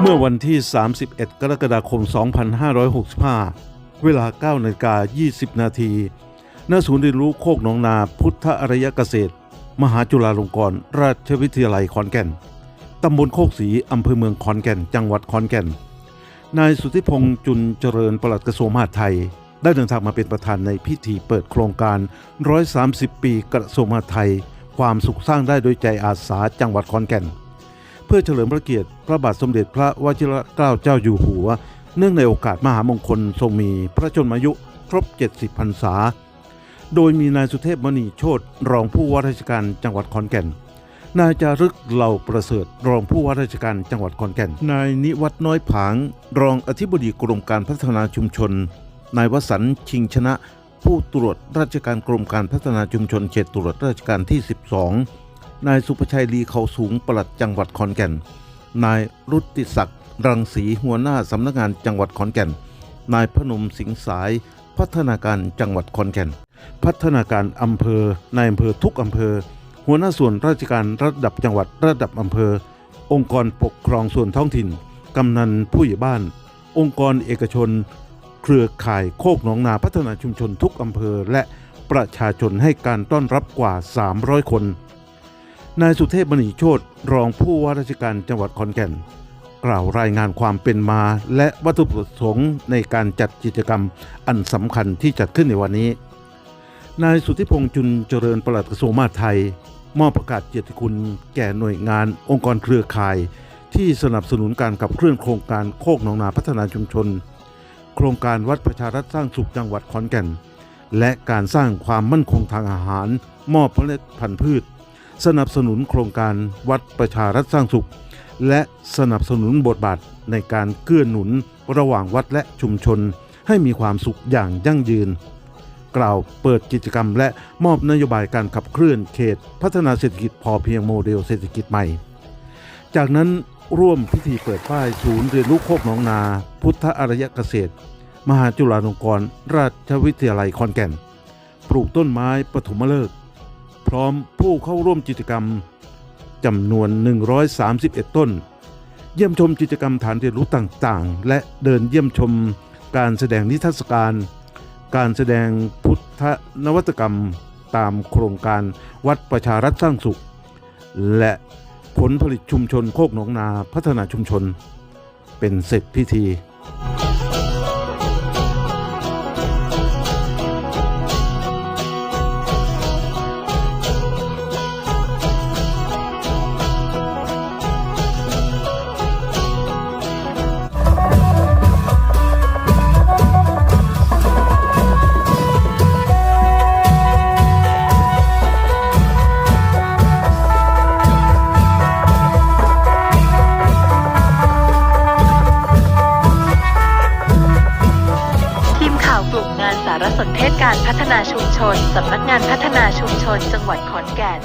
เมื่อวันที่ 31 กรกฎาคม 2565 เวลา 9นาฬิกา20 นาทีณศูนย์เรียนรู้โคกหนองนาพุทธอริยเกษตร มหาจุฬาลงกรณราชวิทยาลัยขอนแก่น ตำบลโคกศรีอำเภอเมืองขอนแก่น จังหวัดขอนแก่น นายสุทธิพงษ์จุนเจริญปลัดกระทรวงมหาดไทย ได้เดินทางมาเป็นประธานในพิธีเปิดโครงการ 130 ปีกระทรวงมหาดไทย ความสุขสร้างได้โดยใจอาสาจังหวัดขอนแก่น เพื่อเฉลิมพระเกียรติพระบาทสมเด็จพระวชิรเกล้าเจ้าอยู่หัว เนื่องในโอกาสมหามงคลทรงมีพระชนมายุครบ 70พรรษา โดยมีนายสุเทพมณีโชตรองผู้ว่าราชการจังหวัดขอนแก่น นายจารึกเหล่าประเสริฐรองผู้ว่าราชการจังหวัดขอนแก่น นายนิวัฒน์น้อยผาง รองอธิบดีกรมการพัฒนาชุมชน นายวสันชิงชนะ ผู้ตรวจราชการกรมการพัฒนาชุมชนเขตตรวจราชการที่ 12 นายสุภชัยลีเขาสูงปลัดจังหวัดขอนแก่น นายรุติศักดิ์รังสีหัวหน้าสำนักงานจังหวัดขอนแก่น นายพนมสิงสาย พัฒนาการจังหวัดขอนแก่น พัฒนาการอำเภอนายอำเภอทุกอำเภอ หัวหน้าส่วนราชการระดับจังหวัดระดับอำเภอ องค์กรปกครองส่วนท้องถิ่น กำนันผู้ใหญ่บ้าน องค์กรเอกชน เครือข่ายโคกหนองนาพัฒนาชุมชนทุกอำเภอและประชาชนให้การต้อนรับกว่า 300 คน นายสุเทพมณีโชตรองผู้ว่าราชการจังหวัดขอนแก่น กล่าวรายงานความเป็นมา และวัตถุประสงค์ในการจัดกิจกรรมอันสำคัญที่จัดขึ้นในวันนี้ นายสุทธิพงษ์จุนเจริญปลัดกระทรวงมหาดไทย มอบประกาศเกียรติคุณแก่หน่วยงาน องค์กรเครือข่าย ที่สนับสนุนการขับเคลื่อนโครงการโคกหนองนาพัฒนาชุมชน โครงการวัดประชารัฐสร้างสุขจังหวัดขอนแก่น และการสร้างความมั่นคงทางอาหาร มอบเมล็ดพันธุ์พืช สนับสนุนโครงการวัดประชารัฐสร้างสุข และสนับสนุนบทบาทในการเกื้อหนุนระหว่างวัดและชุมชน ให้มีความสุขอย่างยั่งยืน กล่าวเปิดกิจกรรมและมอบนโยบายการขับเคลื่อนเขต พัฒนาเศรษฐกิจพอเพียงโมเดลเศรษฐกิจใหม่ จากนั้น ร่วมพิธีเปิดป้ายศูนย์เรียนรู้โคกหนองนา พุทธอารยเกษตร มหาจุฬาลงกรณราชวิทยาลัยขอนแก่น ปลูกต้นไม้ปฐมฤกษ์พร้อมผู้เข้าร่วมกิจกรรมจำนวน 131 ต้น เยี่ยมชมกิจกรรมฐานเรียนรู้ต่างๆ และเดินเยี่ยมชมการแสดงนิทรรศการ การแสดงพุทธนวัตกรรมตามโครงการวัดประชารัฐสร้างสุข และ ผลผลิตชุมชนโคกหนองนาพัฒนาชุมชน เป็นเสร็จพิธี ลุ่มงานสารสนเทศการพัฒนาชุมชน สำนักงานพัฒนาชุมชน จังหวัดขอนแก่น